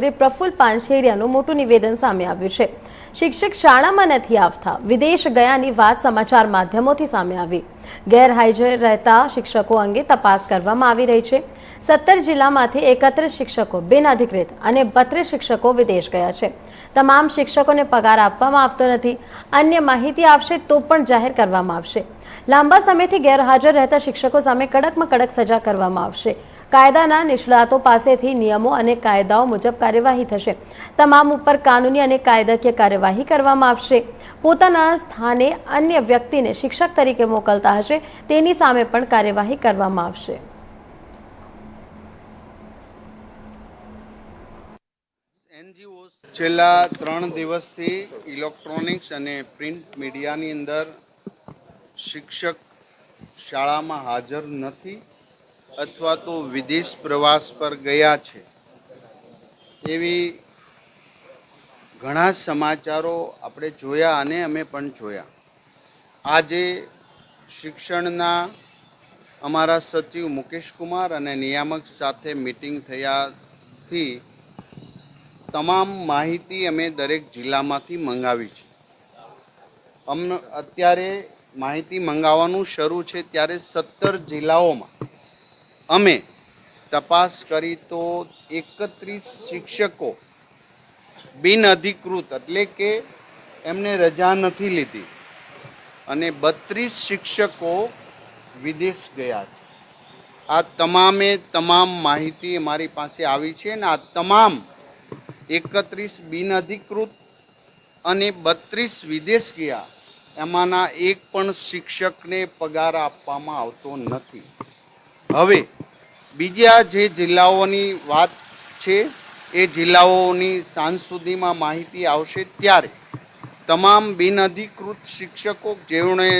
શ્રી પાંછેરિયાનું મોટું નિવેદન સામે આવ્યું છે. શિક્ષક શાળામાં નથી આવતા. વિદેશ ગયાની વાત સમાચાર માધ્યમોથી સામે આવી. ગેરહાજર રહેતા શિક્ષકો અંગે તપાસ કરવામાં આવી રહી છે. સત્તર જિલ્લામાંથી એકત્રીસ શિક્ષકો બિનઅધિકૃત અને બત્રીસ શિક્ષકો વિદેશ ગયા છે. તમામ શિક્ષકોને પગાર આપવામાં આવતો નથી. અન્ય માહિતી આવશે તો પણ જાહેર કરવામાં આવશે. લાંબા સમયથી ગેરહાજર રહેતા શિક્ષકો સામે કડકમાં કડક સજા કરવામાં આવશે. કાયદાના નિષ્ણાતો પાસેથી નિયમો અને કાયદાઓ મુજબ કાર્યવાહી થશે. તમામ ઉપર કાનૂની અને કાયદાકીય કાર્યવાહી કરવામાં આવશે. પોતાના સ્થાને અન્ય વ્યક્તિને શિક્ષક તરીકે મોકલતા હશે. તેની સામે પણ કાર્યવાહી કરવામાં આવશે. છેલ્લા ત્રણ દિવસથી ઇલેક્ટ્રોનિક્સ અને પ્રિન્ટ મીડિયાની અંદર શિક્ષક શાળામાં હાજર નથી. અથવા તો વિદેશ પ્રવાસ પર ગયા છે, એવી ઘણા સમાચારો આપણે જોયા અને અમે પણ જોયા. આજે શિક્ષણના અમારા સચિવ મુકેશ કુમાર અને નિયામક સાથે મિટિંગ થયાથી તમામ માહિતી અમે દરેક જિલ્લામાંથી મંગાવી છે. અમને અત્યારે માહિતી મંગાવવાનું શરૂ છે ત્યારે સત્તર જિલ્લાઓમાં અમે તપાસ કરી તો એકત્રીસ શિક્ષકો બિનઅધિકૃત એટલે કે એમને રજા નથી લીધી. અને બત્રીસ શિક્ષકો વિદેશ ગયા છે. આ તમામે તમામ માહિતી મારી પાસે આવી છે અને આ તમામ એકત્રીસ બિનઅધિકૃત અને બત્રીસ વિદેશ ગયા, એમાંના એક પણ શિક્ષકને પગાર આપવામાં આવતો નથી. હવે, બીજા જે જિલ્લાઓની વાત છે, એ જિલ્લાઓની સાંજ સુધીમાં માહિતી આવશે ત્યારે તમામ બિનઅધિકૃત શિક્ષકો જેઓને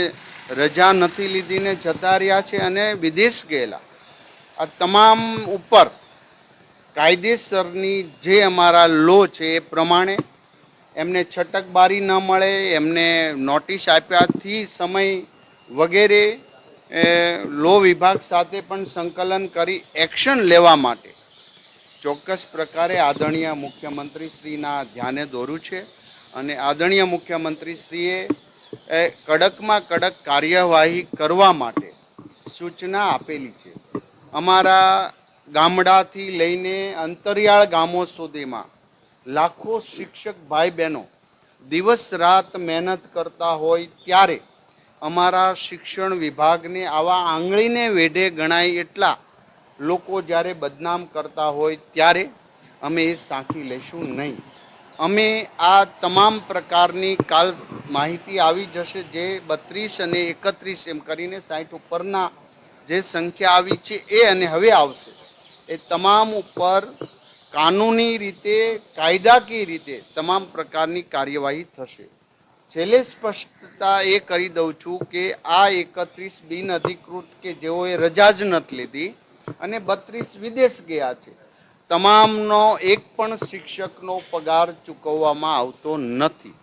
રજા નથી લીધીને જતા રહ્યા છે અને વિદેશ ગયેલા, આ તમામ ઉપર કાયદેસરની જે અમારા લો છે એ પ્રમાણે એમને છટકબારી ન મળે, એમને નોટિસ આપ્યાથી સમય વગેરે લો વિભાગ સાથે પણ સંકલન કરી એક્શન લેવા માટે ચોક્કસ પ્રકારે આદરણીય મુખ્યમંત્રીશ્રીના ધ્યાને દોર્યું છે અને આદરણીય મુખ્યમંત્રીશ્રીએ એ કડકમાં કડક કાર્યવાહી કરવા માટે સૂચના આપેલી છે. અમારા ગામડાથી લઈને અંતરિયાળ ગામો સુધીમાં લાખો શિક્ષક ભાઈ બહેનો દિવસ રાત મહેનત કરતા હોય ત્યારે અમારા શિક્ષણ વિભાગને આવા આંગળીને વેઢે ગણાય એટલા લોકો જ્યારે બદનામ કરતા હોય ત્યારે અમે એ સાંખી લેશું નહીં. અમે આ તમામ પ્રકારની કાલ માહિતી આવી જશે જે બત્રીસ અને એકત્રીસ એમ કરીને સાઠ ઉપરના જે સંખ્યા આવી છે એ અને હવે આવશે. એ તમામ ઉપર કાનૂની રીતે, કાયદાકીય રીતે તમામ પ્રકારની કાર્યવાહી થશે. છેલ્લે સ્પષ્ટતા એ કરી દઉં છું કે આ એકત્રીસ બિન અધિકૃત કે જેઓએ રજા જ નથી લીધી અને બત્રીસ વિદેશ ગયા છે, તમામનો એક પણ શિક્ષકનો પગાર ચૂકવવામાં આવતો નથી.